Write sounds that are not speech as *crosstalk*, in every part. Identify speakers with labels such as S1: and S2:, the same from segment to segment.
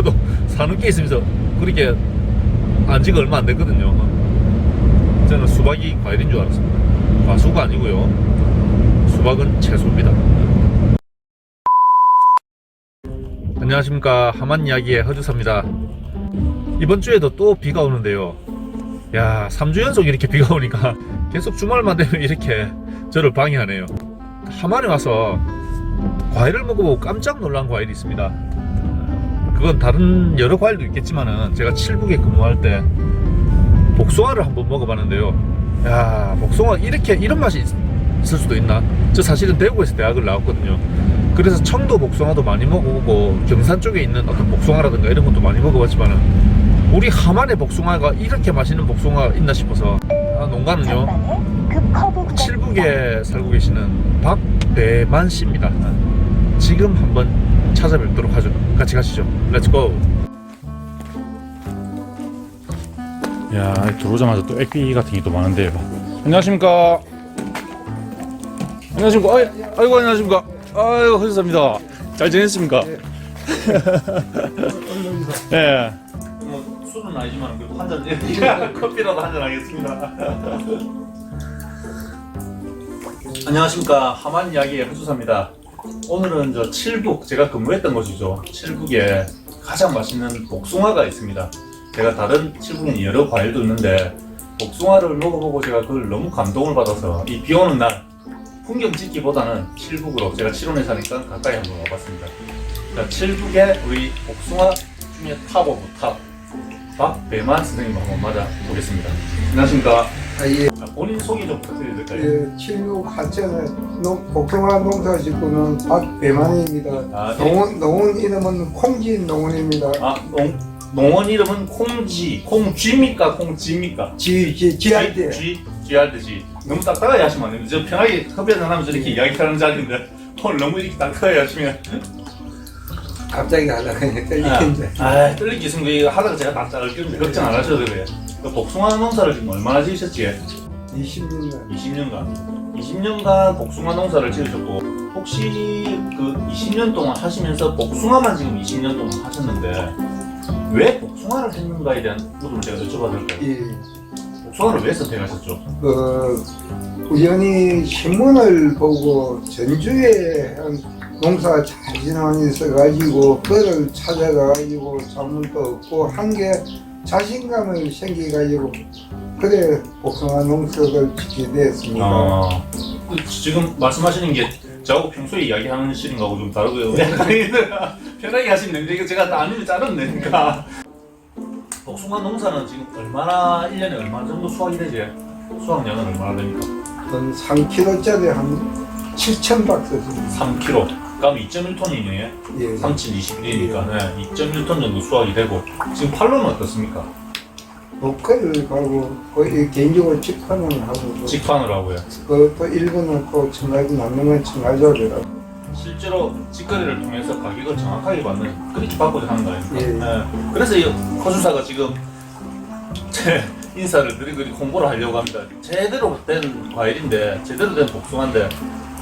S1: 저도 사는 게 있으면서 그렇게 안 지가 얼마 안 됐거든요. 저는 수박이 과일인 줄 알았습니다. 과수가 아니고요. 수박은 채소입니다. 안녕하십니까 하만 이야기의 허주사입니다. 이번 주에도 또 비가 오는데요. 야, 3주 연속 이렇게 비가 오니까 계속 주말만 되면 이렇게 저를 방해하네요. 하만에 와서 과일을 먹어보고 깜짝 놀란 과일이 있습니다. 그건 다른 여러 과일도 있겠지만은 제가 칠북에 근무할 때 복숭아를 한번 먹어봤는데요. 야, 복숭아 이렇게 이런 맛이 있- 있을 수도 있나? 저 사실은 대구에서 대학을 나왔거든요. 그래서 청도 복숭아도 많이 먹어보고 경산 쪽에 있는 어떤 복숭아라든가 이런 것도 많이 먹어봤지만은 우리 하만의 복숭아가 이렇게 맛있는 복숭아가 있나 싶어서 아, 농가는요
S2: 구간
S1: 칠북에 살고 계시는 박배만 씨입니다. 지금 한번 찾아뵙도록 하죠. 같이 가시죠. 렛츠고. 야, 들어오자마자 또 액비 같은 게 또 많은데요. 안녕하십니까. 안녕하십니까. 아이, 아이고, 안녕하십니까. 아이고, 허주사입니다. 잘 지냈습니까? *laughs* 예. 뭐, 술은 아니지만, 그래도 한 잔, *laughs* 커피라도 한 잔 하겠습니다. 안녕하십니까 하만 이야기의 허주사입니다. 오늘은 저 칠북 제가 근무했던 곳이죠. 칠북에 가장 맛있는 복숭아가 있습니다. 제가 다른 칠북에는 여러 과일도 있는데 복숭아를 먹어보고 제가 그걸 너무 감동을 받아서 이 비오는 날 풍경 찍기보다는 칠북으로 제가 칠원에 사니까 가까이 한번 와봤습니다. 자, 칠북의 우리 복숭아 중에 탑 오브 탑 박배만 선생님 한번 맞아 보겠습니다. 안녕하십니까?
S3: 아, 예,
S1: 아, 본인 소개 좀 부탁드려도 될까요?
S3: 예, 76 하천에 농, 복숭아 농사 짓고는 박배만입니다.
S1: 아, 예.
S3: 농원, 농원 이름은 콩진 농원입니다.
S1: 아, 농, 농원 이름은 콩지, 콩쥐입니까? 콩지입니까?
S3: 지, 지, 지할 때.
S1: 쥐, 쥐할 때지. 너무 딱딱하게 하시면 안 됩니다. 저 편하게 한잔 하면서 이렇게 이야기 하는 자리인데 오늘 너무 이렇게 딱딱하게 하시면
S3: 갑자기 하다가 *laughs* 떨리는데.
S1: 아, 아 떨리기 있으면 이거 하다가 제가 다 자를 끼는데 걱정 안 하셔도 돼요. 그 복숭아 농사를 지금 얼마나 지으셨지?
S3: 20년.
S1: 20년간. 20년간 복숭아 농사를 지으셨고 혹시 그 20년 동안 하시면서 복숭아만 지금 20년 동안 하셨는데 왜 복숭아를 했는가에 대한 부분을 제가 여쭤봐도 될까요?
S3: 예,
S1: 복숭아를 왜 선택하셨죠?
S3: 그, 우연히 신문을 보고 전주에 한 농사 잘 지나는 있어가지고, 그거를 찾아가가지고 자문도 얻고 한 게 자신감을 생겨가지고, 그래 복숭아 농사를 짓게 되었습니다.
S1: 아, 그 지금 말씀하시는 게 저하고 평소에 이야기하시는 거하고 좀 다르고요. *laughs* 편하게 하시면 됩니다. 이거 제가 다 아니면 자르면 되니까. 복숭아 농사는 지금 얼마나 1년에 얼마 정도 수확이 되지? 수확량은 얼마나 됩니까?
S3: 한 3kg짜리 한 7천 박스 줍니다.
S1: 3kg. 그럼 2.1톤이네.
S3: 예.
S1: 3친 21이니까 네, 2.1톤 정도 수확이 되고 지금 팔로는 어떻습니까?
S3: 로컬을 가고 거의 개인적으로 직판을 하고
S1: 직판으로 하고요.
S3: 그것도 일본 넣고 청가도 남는 건 청가조리라고
S1: 실제로 직거래를 통해서 가격을 정확하게 받는 그렇게 받고자 하는 거 아닙니까?
S3: 예.
S1: 네. 그래서 이 허주사가 지금 제 인사를 드리고 홍보를 하려고 합니다. 제대로 된 과일인데 제대로 된 복숭아인데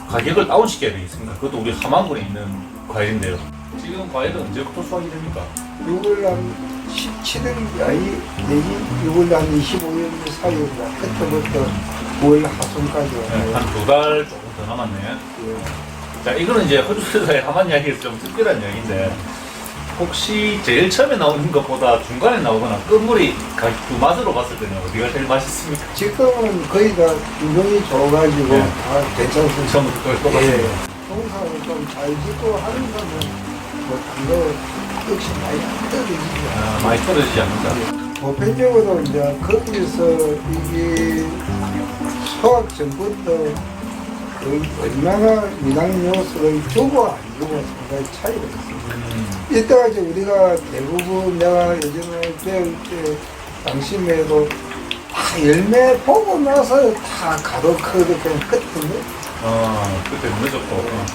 S1: 가격을 다운시켜야 되겠습니다. 그것도 우리 함안군에 있는 과일인데요. 지금 과일은 언제부터 수확이 됩니까?
S3: 6월 한 17일 아이 내지 6월 한 25일 사이입니다. 그때부터 9월 하순까지
S1: 네,
S3: 와요.
S1: 한두 달 조금 더 남았네.
S3: 예.
S1: 자, 이거는 이제 허주사의 하만 이야기에서 좀 특별한 이야기인데 혹시 제일 처음에 나오는 것보다 중간에 나오거나 끝물이 가- 그 맛으로 봤을 때는 어디가 제일 맛있습니까?
S3: 지금은 거의 다 유명이 좋아가지고
S1: 네.
S3: 다 괜찮습니다.
S1: 처음부터 똑같습니다.
S3: 예. 농사를 좀잘 짓고 하는 거는 뭐단거 역시 많이 안 떨어지죠.
S1: 아, 많이 떨어지지 않는다.
S3: 보편적으로 이제 거기서 이게 수학 전부터 그 얼마나 미당 요소를 주고 안 주고 상당히 차이가 있습니다.
S1: 음,
S3: 이때까지 우리가 대부분 내가 예전에 배울 때 당시에도 다 열매 보고 나서 다 가도 크게 그냥 끝인데
S1: 어, 그때 늦었고. 어.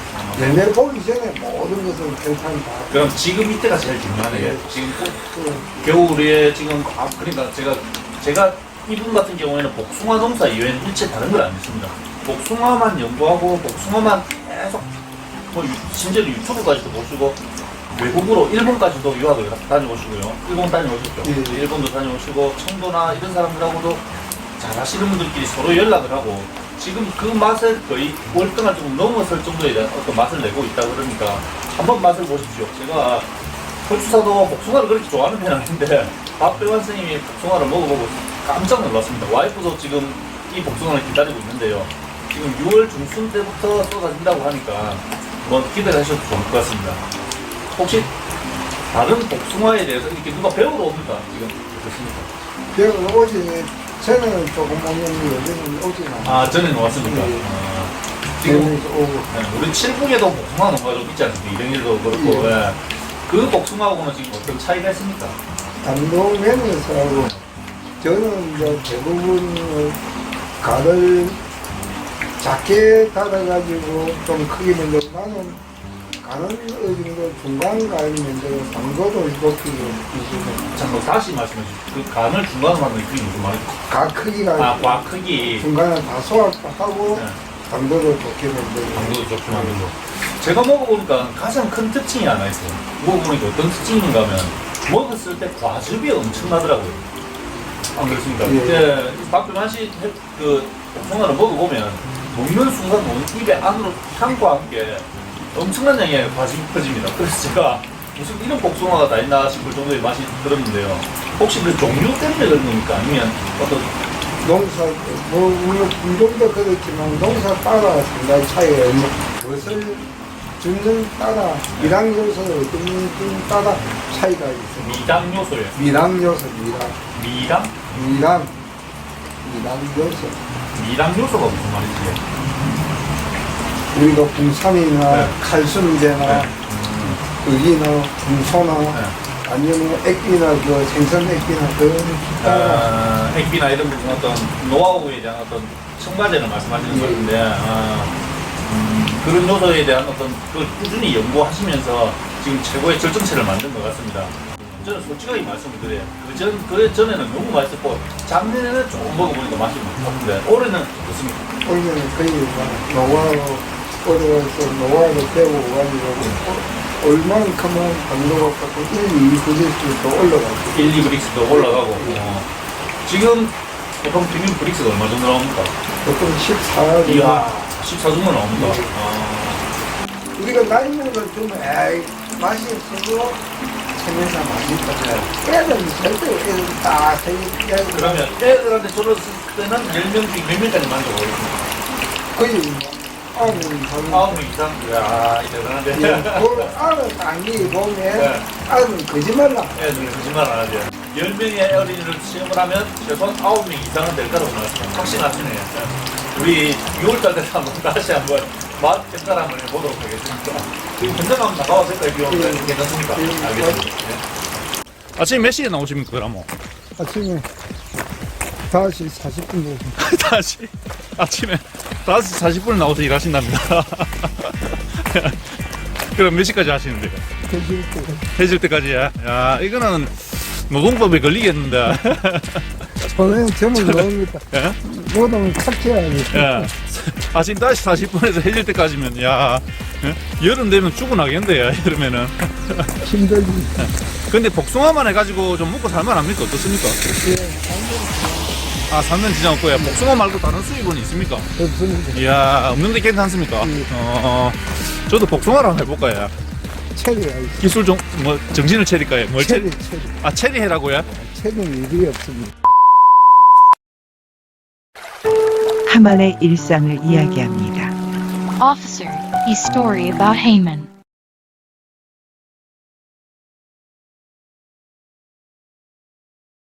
S3: 열매 보기 전에 모든 것을 결판다.
S1: 그럼 지금 이때가 제일 중요하네. 지금 꼭
S3: 그
S1: 겨울에 지금 아 그러니까 제가 제가 이분 같은 경우에는 복숭아 농사 이외에는 일체 다른 걸안 했습니다. 복숭아만 연구하고 복숭아만 계속 뭐 유- 심지어 유튜브까지도 보시고 외국으로 일본까지도 유학을 다녀오시고요. 일본 다녀오셨죠.
S3: 예.
S1: 일본도 다녀오시고 청도나 이런 사람들하고도 잘 하시는 분들끼리 서로 연락을 하고 지금 그 맛을 거의 월등을 좀 넘어설 정도의 어떤 맛을 내고 있다 그러니까 한번 맛을 보십시오. 제가 고추사도 복숭아를 그렇게 좋아하는 편은 아닌데 박배관 선생님이 복숭아를 먹어보고 깜짝 놀랐습니다. 와이프도 지금 이 복숭아를 기다리고 있는데요. 지금 6월 중순 때부터 쏟아진다고 하니까 한번 기대를 하셔도 좋을 것 같습니다. 혹시 다른 복숭아에 대해서 이렇게 누가 배우러 옵니까? 지금 어떻습니까?
S3: 배우 오지 저는 조금 오면 오진 않아.
S1: 아 전에는 왔습니까?
S3: 예.
S1: 아, 지금
S3: 배우에서 오고.
S1: 네, 우리 칠북에도 복숭아 농가가 좀 있지 않습니까? 이정일도 그렇고
S3: 예.
S1: 예. 그 복숭아하고는 지금 어떤 차이가 있습니까?
S3: 안동면에서 하고 저는 이제 대부분 가를 작게 달아가지고 좀 크게 만들고 나는 가는 어느 정도 중간 만들고 당도도 높이고 이제
S1: 잠깐 다시 말씀해 주시죠. 그 간을 중간으로 하는 그게 무슨 말이죠?
S3: 가 크기가
S1: 아, 과 크기.
S3: 중간에 다 소화하고
S1: 네.
S3: 당도도 좋게 만들고
S1: 당도도 좋게 만들고. 제가 먹어보니까 가장 큰 특징이 하나 있어요. 먹어보니까 어떤 특징인가 하면 먹었을 때 과즙이 엄청나더라고요. 안 그렇습니까?
S3: 예.
S1: 이제 박병환 씨그 복숭아를 먹어보면 먹는 순간 온 입에 안으로 향과 함께 엄청난 양의 과즙이 퍼집니다. 그래서 제가 무슨 이런 복숭아가 다 있나 싶을 정도의 맛이 들었는데요. 혹시 그 종류 때문에 그런 겁니까? 아니면 어떤
S3: 농사 뭐 물론 품종도 그렇지만 농사 따라 상당히 차이가 있는 것을 주는 따라 미량 요소를 얻는 따라 차이가 있습니다.
S1: 미당 요소예요.
S3: 미량 요소 미량
S1: 미당?
S3: 미량 미량 요소
S1: 미당 요소가 무슨 말이지?
S3: 우리가 붕산이나
S1: 네.
S3: 칼슘제나
S1: 네.
S3: 의기나 붕소나
S1: 네.
S3: 아니면 액비나 그 생선 액비나 그런
S1: 아, 액비나 이런 부분 어떤 노하우에 대한 어떤 첨가제를 말씀하시는
S3: 예.
S1: 것인데 아, 음, 그런 요소에 대한 어떤 그 꾸준히 연구하시면서 지금 최고의 결정체를 만든 것 같습니다. 저는 솔직하게 말씀을 드려요. 그 전, 그 전에는 너무 맛있었고, 작년에는 조금 먹어보니까 맛이 없는데, 올해는 어떻습니까?
S3: 올해는 거의 노화 로 어려워서 노화로 배워가지고 얼만큼은 강도가 갖고 1, 2, 9제수도 올라가고
S1: 1, 2 브릭스도 올라가고, 어. 지금 보통 평균 브릭스가 얼마 정도 나옵니까?
S3: 보통 14
S1: 이야, 14 정도 나옵니다.
S3: 네.
S1: 아,
S3: 우리가 나이 먹을 좀 에이 맛이 없어도 체면사 맛있다 애들은 절대 애들 딱 애들
S1: 그러면 애들한테 졸았을 때는 10명 중에 몇 명까지 만져보겠습니다.
S3: 거의 뭐 아홉 명
S1: 아홉 명 이상? 이야, 대단한데.
S3: 그 아는 당기 보면
S1: 네.
S3: 아는 거짓말 나
S1: 애들이 거짓말 안 하죠. 10명의 어린이를 시험을 하면 최소한 9명 이상은 될 거라고. 확신하시네요. 우리 6월달 돼서 한번 다시 한번 맛 평가를 한번 해보도록 하겠습니다. 지금 현장 한번 나가도 될까요? 비용
S3: 네.
S1: 괜찮습니까?
S3: 네.
S1: 알겠습니다. 아침에 몇 시에 나오십니까, 그러면?
S3: 아침에 5시 40분 되고
S1: 다시 아침에 5시 40분에 나와서 일하신답니다. *laughs* 그럼 몇 시까지 하시는데요?
S3: 해질 때
S1: 해질 때까지야. 야, 이거는 노동법에 걸리겠는데. *laughs*
S3: 저는 점을 넣으니까
S1: 예?
S3: 노동을
S1: 야, 아침 5시 40분에서 해질 때까지면, 야, 예? 여름 되면 죽어나겠는데, 야, 여름에는. *laughs*
S3: 힘들지
S1: 근데 복숭아만 해가지고 좀 먹고 살만합니까? 어떻습니까? 아, 3년 지장 없고요. 복숭아 말고 다른 수입은 있습니까?
S3: 없습니다
S1: 이야, 없는데 괜찮습니까?
S3: 예.
S1: 어, 저도 복숭아를 한번 해볼까요?
S3: 체리가 있어
S1: 기술 좀, 뭐, 정신을 차릴까요? 뭘
S3: 체리
S1: 체리?
S3: 체리
S1: 아, 체리 해라고요?
S3: 체리는 일이 없습니다
S2: 하만의 일상을 이야기합니다.
S4: Officer, a story about Haman.